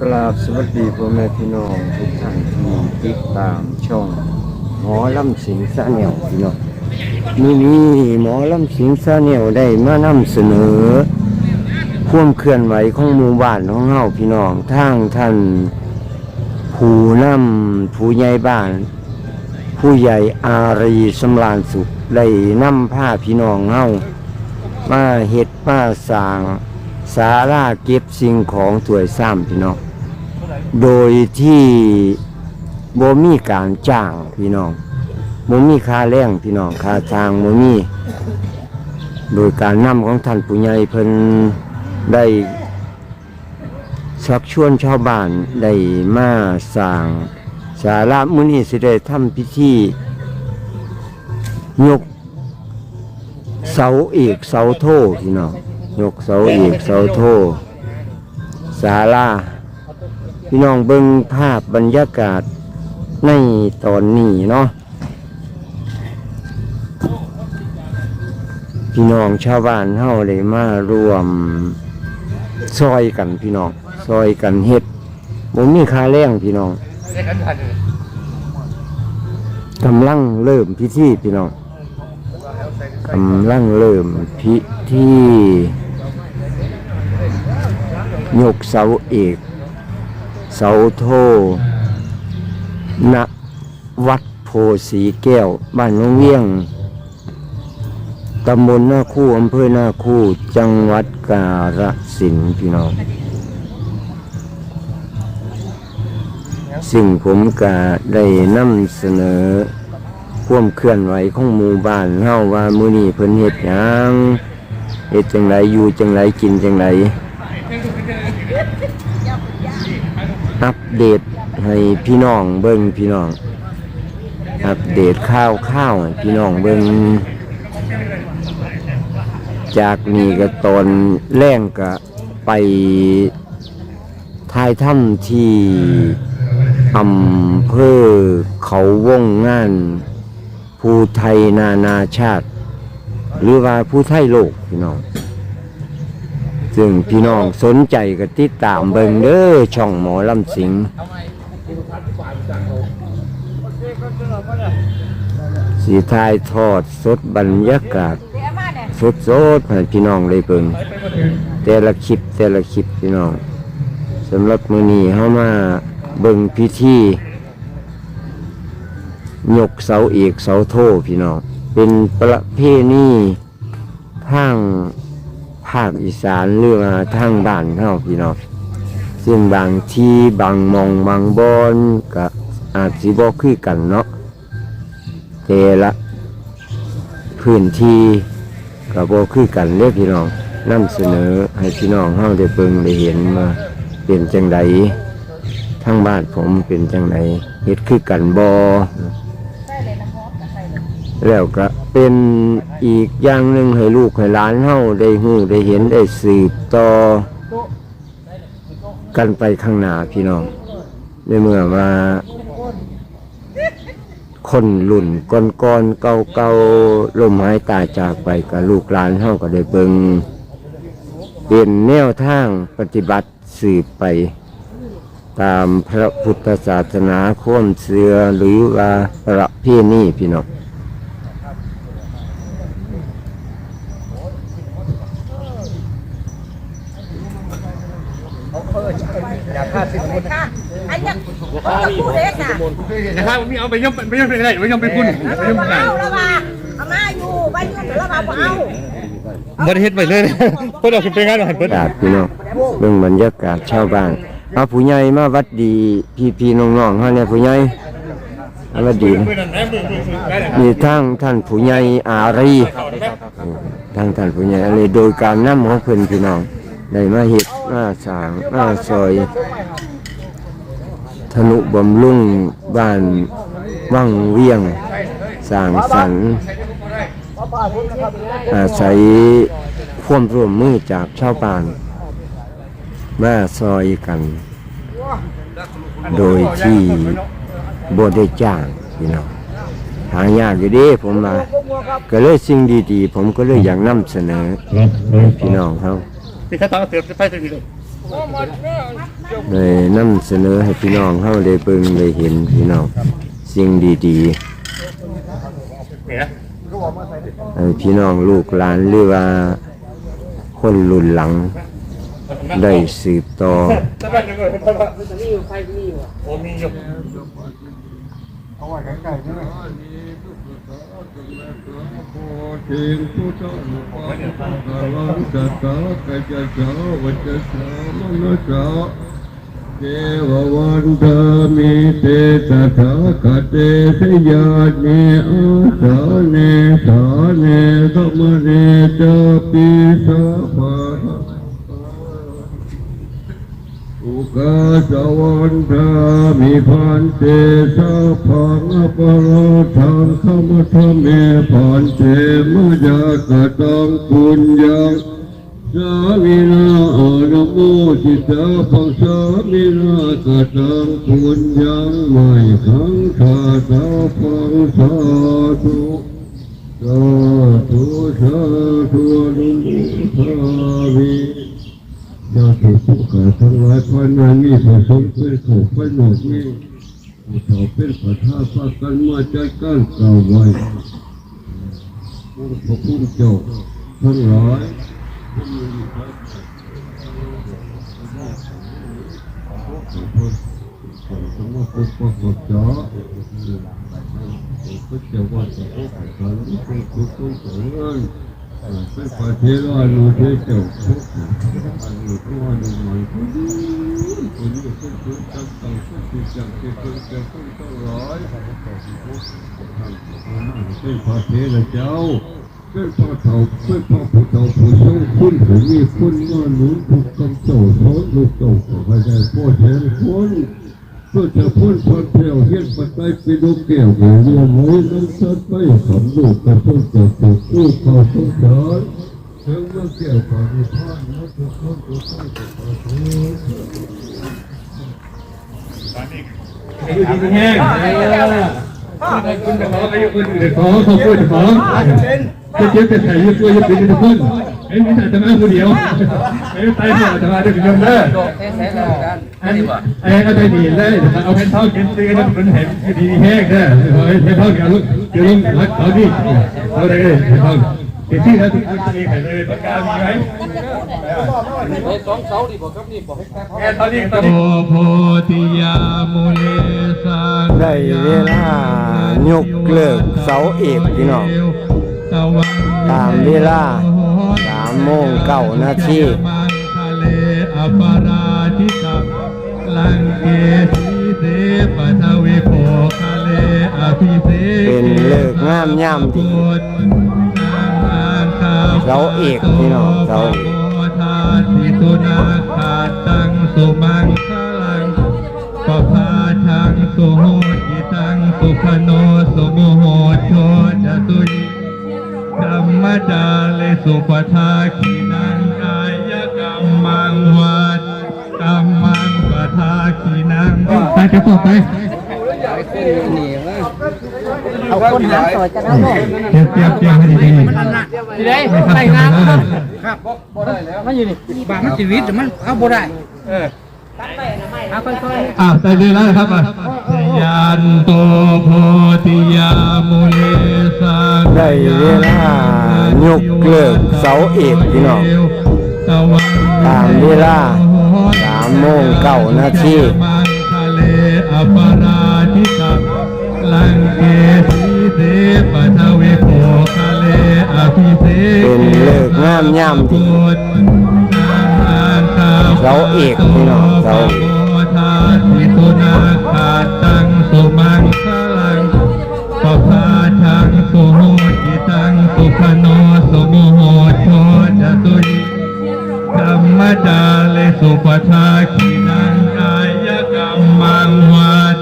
กราบสวัสดีพ่อแม่พี่น้องทุกท่านที่ติดตามช่องหมอลำสิงซาเหนียวพี่น้องนี่นี่หมอลำสิงซาเหนียวได้มานำเสนอความเคลื่อนไหวของหมู่บ้านของเฮาพี่น้องทางท่านผู้นำผู้ใหญ่บ้าน ผู้ใหญ่อารีสำราญสุขได้นำผ้าพี่น้องเฮามาเฮ็ดมาสางศาลาเก็บสิ่งของถวยซ้ำพี่น้อง โดยที่บ่มีการจ้างพี่น้องบ่มีค่าแรงพี่น้องค่าจ้างบ่มี โดยการนำของท่านผู้ใหญ่เพิ่นได้ชักชวนชาวบ้านได้มาสร้างศาลามื้อนี้สิได้ทำพิธียกเสาเอกเสาโทพี่น้องยกเสาเอกเสาโทศาลา พี่น้องเบิ่งภาพบรรยากาศในตอนนี้เนาะพี่น้องชาวบ้านเฮาได้มารวมซอยกันพี่น้องซอยกันเฮ็ดบ่มีค่าแรงพี่น้องกำลังเริ่มพิธีพี่น้องกำลังเริ่มพิธียกเสาเอก เสาโทณวัดโพสีแก้ว บ้านน้องเวียงตำบลหน้าคู่อำเภอหน้าคู่ จังหวัดกาฬสินธุ์พี่น้อง สิ่งผมก็ได้นำเสนอความเคลื่อนไหวของหมู่บ้านเฮาว่ามื้อนี้เพิ่นเฮ็ดหยังเฮ็ดจังไดอยู่จังไดกินจังได อัปเดตให้พี่น้องเบิ่งพี่น้อง อัปเดตข้าวข้าวให้พี่น้องเบิ่งจากนี้ก็ตอนแรงก็ไปทายถ้ำที่อำเภอเขาวงงานภูไทยนานาชาติ หรือว่าภูไทยโลกพี่น้อง ซึ่งพี่น้องสนใจก็ติดตามเบิ่งเด้อช่องหมอลำสิงสีทายทอดสดบรรยากาศสดสดให้พี่น้องได้เบิ่งแต่ละคลิปแต่ละคลิปพี่น้องสำหรับมือนี้เฮามาเบิ่งพิธียกเสาเอกเสาโทพี่น้องเป็นประเพณีทาง ภาคอีสานหรือว่าทางบ้านเฮาพี่น้องซึ่งบางที่บางมองบางบอนก็อาจสิบ่คือกันเนาะแต่ละพื้นที่ก็บ่คือกันเด้อพี่น้องนำเสนอให้พี่น้องเฮาได้เบิ่งได้เห็นว่าเป็นจังไดทางบ้านผมเป็นจังไดเฮ็ดคือกันบ่ แล้วก็เป็นอีกอย่างหนึ่งให้ลูกให้หลานเฮาได้หูได้เห็นได้สืบต่อกันไปข้างหน้าพี่น้อง ในเมื่อว่าคนรุ่นก่อนๆเก่าๆลมหายตายจากไปกับลูกหลานเฮาก็ได้เบิงเป็นแนวทางปฏิบัติสืบไป ตามพระพุทธศาสนาข่วามเสือหรือว่าประเพณีพี่น้อง อันยังเขาจะพูดเล็กน่ะนะครับมีเอาไปย่อมไปย่อมไปได้ไปย่อมไปพุ่นไปย่อมไปได้เอาแล้วว่าเอามาอยู่ไปยุ่งแล้วมาเอาบริเฮ็ดไปเลยเพิ่นเอาขึ้นไปงานหันเพิ่นบรรยากาศพี่น้องเรื่องบรรยากาศชาวบ้านเอาผู้ใหญ่มาวัดดีพี่พี่น้องๆเฮาเนี่ยผู้ใหญ่มาวัดดีนะมีทั้งท่านผู้ใหญ่อารีทั้งท่านผู้ใหญ่อารีโดยการนำของเพิ่นพี่น้อง ได้มาเฮ็ดมาสร้างมาซอย ธนุบำรุงบ้านวังเวียงสร้างสรรค์อาศัยความร่วมมือจากชาวบ้าน มาซอยกัน โดยที่บ่ได้จ้างพี่น้องหายากอยู่เดีผมมา ก็เลยสิ่งดีๆ ผมก็เลยอยากนำเสนอให้พี่น้องเขา นี่ถ้าตอนเติบไปถึงเลยเลยนำเสนอให้พี่น้องเฮาได้เบิ่งได้เห็นพี่น้องสิ่งดีเนี่ยๆให้พี่น้องลูกหลานหรือว่า คนรุ่นหลังได้สืบต่อถ้าบ้านจะเกิดมีอยู่ไฟมีอยู่โอ้มีอยู่ ทิงพุทธะภะคะวังสัตตะกัจจสาวัจจสามนุสาเทววันดามิเตตถาคเตสยาเนอาสาเนสาเนสมเนจปิสัพพะ อุกาสวันทามิพันเตสัพพังอปโรทังขมทเมพันเตมยากตังปุญญังสามินาอนโมทิตาปังสามินากตังปุญญังไม่ขังชาตาปังสาธุสาธุสาธุอนุโมทามิ ยาสุสุกาทั้งหลายพานามีผสมเป็นเขาไปหนอกนี้ผู้เฒ่าเป็นประธานพากันมาจัดการกล่าวไว้ผู้พระผู้เจ้าทั้งหลายสมมติปุปปะกจาพุทธวัตรพุทธการเป็นทุกข์ทุกข์เงินเป็นปรานุเทเจ้าทุกข์อันนี้ก็ว่าหนึ่งมันคนนี้คนนี้คนทุกข์จังตังทุกข์จังเกิดเกิดเกิดขึ้นต้องร้อย เป็นพระเทระเจ้าเป็นพระเฒ่าเป็นพระผู้เฒ่าผู้ทรงคุณผู้มีคุณว่าหนุนถูกกำเจ้าสอนลูกเจ้าขอให้ได้พ่อแทนคนเพื่อจะพ้นความเที่ยวเฮ็ดปัจจัยเป็นลูกแก้วเรียนไว้นั้นสัตว์ไปสำลูกกับพ้นจากถูกลูกเขาสงสาร ถึงเมื่อแก้วขอมีท่านแล้วทุกคนทุกคนจะขอทุกอยู่ดีแห้งคุณจะขอไปอยู่คนอื่นขอขอพูดขอจะเจ็บจะใส่ยืดตัวยืดเป็นทุกคนเอ็นมีแต่จะมาคนเดียวไม่ไปหมดจะมาด้วยกันเด้ออันนี้อันนี้ก็ได้ดีเลยเอาเป็นเท่ากินซื้อกันเป็นเห็นดีแห้งเด้อเอาเป็นเท่ากันลูกเดี๋ยวลุงรักเขาดิเขาได้เลยเท่า เดี๋ยวที่แล้วที่คุณจะมีใครเลยปากกามีไหมสองเสาดิบอกครับนี่บอกแค่ตอนนี้ตอนนี้โพธิยามุเลสังได้เวลายกเลิกเสาเอกพี่น้องตามเวลาสามโมงเก้านาทีเลอปาราธิกาลังเกสีเสปทวิโภคะเลอภิเสเป็นเลิกงามย่ำดี เสาเอกพี่น้องเสาเอกโมทาตุนาคาตังสุมังคลังปภาทังสุโหติตังสุขโนสุโมโหโชจตุยธรรมดาเลสุปทาขีนังกายกรรมังวัดกรรมังปทาขีนังไปจะต่อไป เอาคนหาซอยจะได้บ่เตรียมเตรียมเตรียมให้ดีๆที่ได้ใส่งานครับบ่ได้แล้วมันอยู่นี่บางมันชีวิตมันเข้าบ่ได้เออเอาค่อยๆ อ่าใส่เลยแล้วนะครับอะยานโตโพธิยามุเลสังได้เวลายกเลิกเสาเอกพี่น้อง ตามเวลาสามโมงเก้านาทีมังคะเลอปรา ลิกงามย่ำดีเสาเอกพี่น้องเสาเอกโมทาสิตุนาคาตังสุมังคลังปภาทังสุโหติตังสุขโนสุโมโหโชจตุยธรรมดาเลสุปทาขีนังกายกรรมังวัด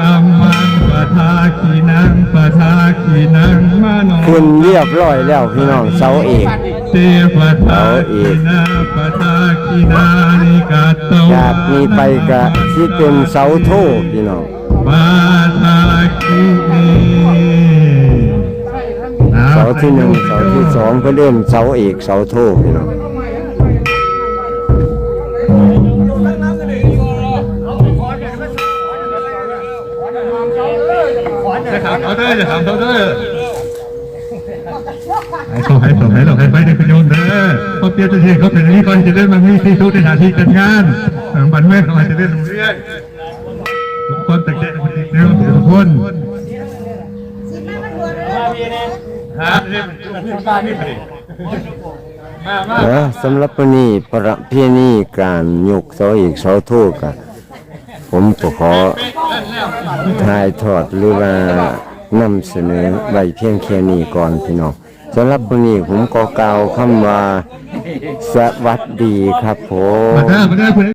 กรรมังปทาขีนังปทาขีนังมโนขึ้นเรียบร้อยแล้วพี่น้องเสาเอก เตปะทาคินปะทาคินานิกาโตจากนี้ไปกะที่เป็นเสาโทพี่น้องมาทาคินีเสาที่หนึ่งเสาที่สองเพื่เล่นเสาเอกเสาโทพี่น้องเขาได้จะถามเขาได้ เขาให้ส่งให้เราให้ไปในประโยชน์เด้อเขาเปลี่ยนตัวเองเขาเป็นอย่างนี้เขาจะเล่นมันมีที่สุดในหน้าที่การงานบันแม่เขาจะเล่นโรงเรียนทุกคนแต่งใจในวันนี้ทุกคนฮะนี่มันบ้านนี่สิมามาเออสำหรับวันนี้ประเพณีการยกเสาอีกเสาโทษกะผมก็ขอถ่ายทอดหรือว่า นำเสนอไว้เพียงแค่นี้ก่อนพี่น้องสำหรับวันนี้ผมก็กล่าวคำว่าสวัสดีครับผม